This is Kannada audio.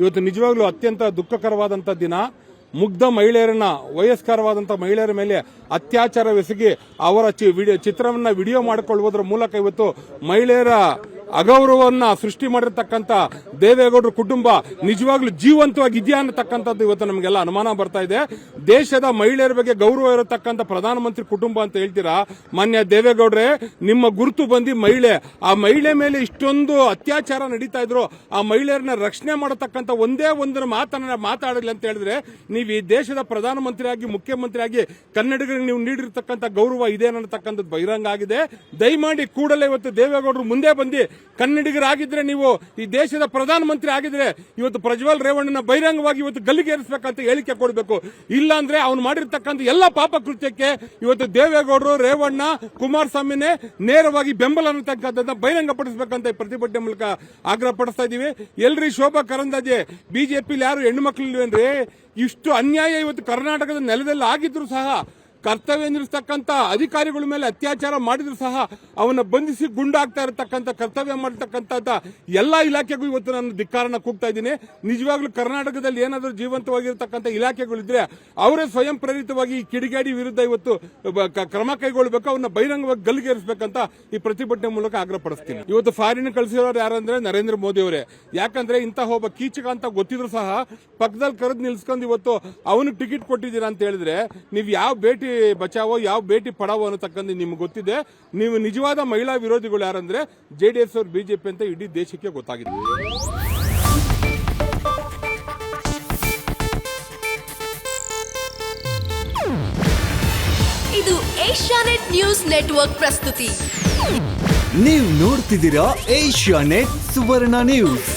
ಇವತ್ತು ನಿಜವಾಗ್ಲೂ ಅತ್ಯಂತ ದುಃಖಕರವಾದಂಥ ದಿನ. ಮುಗ್ಧ ಮಹಿಳೆಯರನ್ನ ವಯಸ್ಕರವಾದಂಥ ಮಹಿಳೆಯರ ಮೇಲೆ ಅತ್ಯಾಚಾರವೆಸಗಿ ಅವರ ಚಿತ್ರವನ್ನ ವಿಡಿಯೋ ಮಾಡಿಕೊಳ್ಳುವುದರ ಮೂಲಕ ಇವತ್ತು ಮಹಿಳೆಯರ ಅಗೌರವವನ್ನ ಸೃಷ್ಟಿ ಮಾಡಿರ್ತಕ್ಕಂಥ ದೇವೇಗೌಡರ ಕುಟುಂಬ ನಿಜವಾಗ್ಲೂ ಜೀವಂತವಾಗಿ ಇದೆಯಾ ಅನ್ನತಕ್ಕಂಥದ್ದು ಇವತ್ತು ನಮಗೆಲ್ಲ ಅನುಮಾನ ಬರ್ತಾ ಇದೆ. ದೇಶದ ಮಹಿಳೆಯರ ಬಗ್ಗೆ ಗೌರವ ಇರತಕ್ಕಂಥ ಪ್ರಧಾನಮಂತ್ರಿ ಕುಟುಂಬ ಅಂತ ಹೇಳ್ತೀರಾ? ಮಾನ್ಯ ದೇವೇಗೌಡ್ರೆ, ನಿಮ್ಮ ಗುರುತು ಬಂದು ಮಹಿಳೆ. ಆ ಮಹಿಳೆ ಮೇಲೆ ಇಷ್ಟೊಂದು ಅತ್ಯಾಚಾರ ನಡೀತಾ ಇದ್ರು ಆ ಮಹಿಳೆಯರನ್ನ ರಕ್ಷಣೆ ಮಾಡತಕ್ಕಂಥ ಒಂದೇ ಒಂದು ಮಾತನ್ನ ಮಾತಾಡಲಿ ಅಂತ ಹೇಳಿದ್ರೆ ನೀವು ಈ ದೇಶದ ಪ್ರಧಾನಮಂತ್ರಿಯಾಗಿ, ಮುಖ್ಯಮಂತ್ರಿಯಾಗಿ ಕನ್ನಡಿಗರಿಗೆ ನೀವು ನೀಡಿರ್ತಕ್ಕಂಥ ಗೌರವ ಇದೆ ಅನ್ನತಕ್ಕಂಥದ್ದು ಬಹಿರಂಗ ಆಗಿದೆ. ದಯಮಾಡಿ ಕೂಡಲೇ ಇವತ್ತು ದೇವೇಗೌಡರು ಮುಂದೆ ಬಂದು ಕನ್ನಡಿಗರಾಗಿದ್ರೆ ನೀವು ಈ ದೇಶದ ಪ್ರಧಾನಮಂತ್ರಿ ಆಗಿದ್ರೆ ಇವತ್ತು ಪ್ರಜ್ವಲ್ ರೇವಣ್ಣನ ಬಹಿರಂಗವಾಗಿ ಇವತ್ತು ಗಲ್ಲಿಗೇರಿಸಬೇಕಂತ ಹೇಳಿಕೆ ಕೊಡಬೇಕು. ಇಲ್ಲ ಅಂದ್ರೆ ಅವನು ಮಾಡಿರ್ತಕ್ಕಂಥ ಎಲ್ಲ ಪಾಪ ಕೃತ್ಯಕ್ಕೆ ಇವತ್ತು ದೇವೇಗೌಡರು, ರೇವಣ್ಣ, ಕುಮಾರಸ್ವಾಮಿನೇ ನೇರವಾಗಿ ಬೆಂಬಲ ಅನ್ನತಕ್ಕಂಥದ್ದನ್ನ ಬಹಿರಂಗಪಡಿಸಬೇಕಂತ ಪ್ರತಿಭಟನೆ ಮೂಲಕ ಆಗ್ರಹ ಪಡಿಸ್ತಾ ಇದೀವಿ. ಎಲ್ರಿ ಶೋಭಾ ಕರಂದಾಜೆ ಬಿಜೆಪಿಲಿ ಯಾರು ಹೆಣ್ಣು ಮಕ್ಕಳು ಇಲ್ವೇನ್ರಿ? ಇಷ್ಟು ಅನ್ಯಾಯ ಇವತ್ತು ಕರ್ನಾಟಕದ ನೆಲದಲ್ಲಿ ಆಗಿದ್ರು ಸಹ ಕರ್ತವ್ಯ ನಿರ್ತಕ್ಕಂಥ ಅಧಿಕಾರಿಗಳ ಮೇಲೆ ಅತ್ಯಾಚಾರ ಮಾಡಿದ್ರು ಸಹ ಅವನ್ನ ಬಂಧಿಸಿ ಗುಂಡಾಗ್ತಾ ಇರತಕ್ಕಂಥ ಕರ್ತವ್ಯ ಮಾಡತಕ್ಕಂಥ ಎಲ್ಲ ಇಲಾಖೆಗೂ ಇವತ್ತು ನಾನು ಧಿಕ್ಕಾರನ ಕೂಗ್ತಾ ಇದ್ದೀನಿ. ನಿಜವಾಗ್ಲೂ ಕರ್ನಾಟಕದಲ್ಲಿ ಏನಾದರೂ ಜೀವಂತವಾಗಿರ್ತಕ್ಕಂಥ ಇಲಾಖೆಗಳಿದ್ರೆ ಅವರೇ ಸ್ವಯಂ ಪ್ರೇರಿತವಾಗಿ ಈ ಕಿಡಿಗೇಡಿ ವಿರುದ್ಧ ಇವತ್ತು ಕ್ರಮ ಕೈಗೊಳ್ಳಬೇಕು ಅವನ್ನ ಬಹಿರಂಗವಾಗಿ ಗಲ್ಲಿಗೇರಿಸಬೇಕಂತ ಈ ಪ್ರತಿಭಟನೆ ಮೂಲಕ ಆಗ್ರಹ ಪಡಿಸ್ತೀನಿ. ಇವತ್ತು ಫಾರಿನ್ ಕಳಿಸಿರೋರು ಯಾರಂದ್ರೆ ನರೇಂದ್ರ ಮೋದಿ ಅವರೇ. ಯಾಕಂದ್ರೆ ಇಂತಹ ಒಬ್ಬ ಕೀಚಕ ಅಂತ ಗೊತ್ತಿದ್ರು ಸಹ ಪಕ್ಕದಲ್ಲಿ ಕರೆದು ನಿಲ್ಸ್ಕೊಂಡು ಇವತ್ತು ಅವನಿಗೆ ಟಿಕೆಟ್ ಕೊಟ್ಟಿದ್ದೀರಾ ಅಂತ ಹೇಳಿದ್ರೆ ನೀವು ಯಾವ ಭೇಟಿ ಬಚಾವೋ ಯಾವ ಭೇಟಿ ಪಡಾವೋ ಅನ್ನತಕ್ಕಂಥ ನಿಮ್ಗೆ ಗೊತ್ತಿದೆ. ನೀವು ನಿಜವಾದ ಮಹಿಳಾ ವಿರೋಧಿಗಳು ಯಾರಂದ್ರೆ ಜೆ ಡಿ ಎಸ್ ಅವ್ರು ಬಿಜೆಪಿ ಅಂತ ಇಡೀ ದೇಶಕ್ಕೆ ಗೊತ್ತಾಗಿದೆ. ಇದು ಏಷ್ಯಾನೆಟ್ ನ್ಯೂಸ್ ನೆಟ್ವರ್ಕ್ ಪ್ರಸ್ತುತಿ. ನೀವು ನೋಡ್ತಿದ್ದೀರಾ ಏಷ್ಯಾ ನೆಟ್ ಸುವರ್ಣ ನ್ಯೂಸ್.